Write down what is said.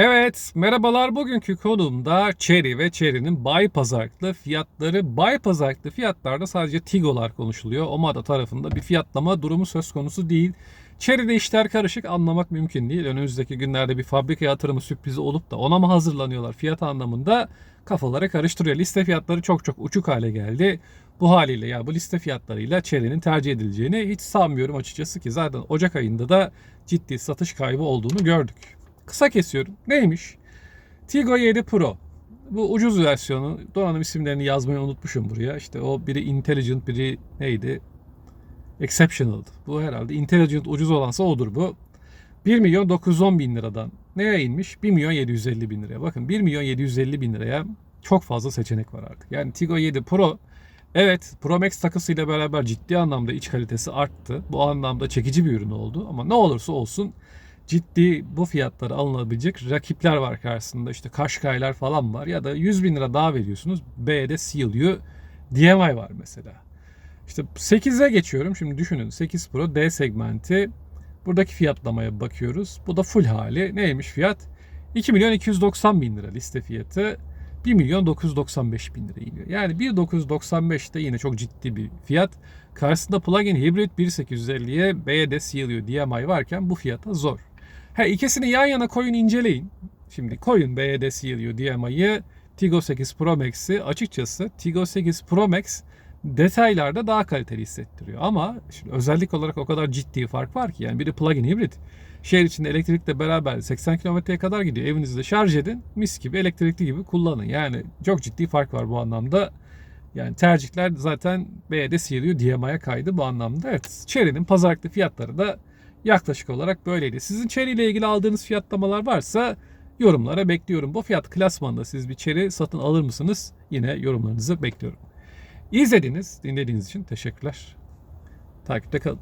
Evet, merhabalar. Bugünkü konumda Chery ve Chery'nin bay pazarlıklı fiyatları. Bay pazarlıklı fiyatlarda sadece Tigo'lar konuşuluyor. Omada tarafında bir fiyatlama durumu söz konusu değil. Chery'de işler karışık anlamak mümkün değil. Önümüzdeki günlerde bir fabrika yatırımı sürprizi olup da ona mı hazırlanıyorlar fiyat anlamında kafaları karıştırıyor. Liste fiyatları çok çok uçuk hale geldi. Bu haliyle ya bu liste fiyatlarıyla Chery'nin tercih edileceğini hiç sanmıyorum açıkçası ki zaten Ocak ayında da ciddi satış kaybı olduğunu gördük. Kısa kesiyorum. Neymiş? Tigo 7 Pro. Bu ucuz versiyonu. Donanım isimlerini yazmayı unutmuşum buraya. İşte o biri Intelligent, biri neydi? Exceptional'dı. Bu herhalde Intelligent ucuz olansa odur bu. 1 milyon 910 bin liradan neye inmiş? 1 milyon 750 bin liraya. Bakın 1 milyon 750 bin liraya çok fazla seçenek var artık. Yani Tigo 7 Pro Evet Pro Max takısıyla beraber ciddi anlamda iç kalitesi arttı. Bu anlamda çekici bir ürün oldu. Ama ne olursa olsun ciddi bu fiyatlara alınabilecek rakipler var karşısında. İşte Kaşkaylar falan var ya da 100 bin lira daha veriyorsunuz. B'de CLU DMI var mesela. İşte 8'e geçiyorum. Şimdi düşünün 8 Pro D segmenti. Buradaki fiyatlamaya bakıyoruz. Bu da full hali. Neymiş fiyat? 2 milyon 290 bin lira liste fiyatı. 1 milyon 995 bin lira iniyor. Yani 1.995 de yine çok ciddi bir fiyat. Karşısında plug-in hibrit 1850'ye BD CLU DMI varken bu fiyata zor. Ha ikisini yan yana koyun inceleyin. Şimdi koyun BD CLU DMI'yi Tigo 8 Pro Max'i açıkçası Tigo 8 Pro Max detaylarda daha kaliteli hissettiriyor. Ama şimdi özellik olarak o kadar ciddi fark var ki yani biri plug-in hibrit. Şehir içinde elektrikle beraber 80 kilometreye kadar gidiyor. Evinizde şarj edin. Mis gibi elektrikli gibi kullanın. Yani çok ciddi fark var bu anlamda. Yani tercihler zaten B'de CLU DMI'ye kaydı bu anlamda. Evet Chery'nin pazarlıklı fiyatları da yaklaşık olarak böyleydi. Sizin Chery ile ilgili aldığınız fiyatlamalar varsa yorumlara bekliyorum. Bu fiyat klasmanda siz bir Chery satın alır mısınız? Yine yorumlarınızı bekliyorum. İzlediğiniz, dinlediğiniz için teşekkürler. Takipte kalın.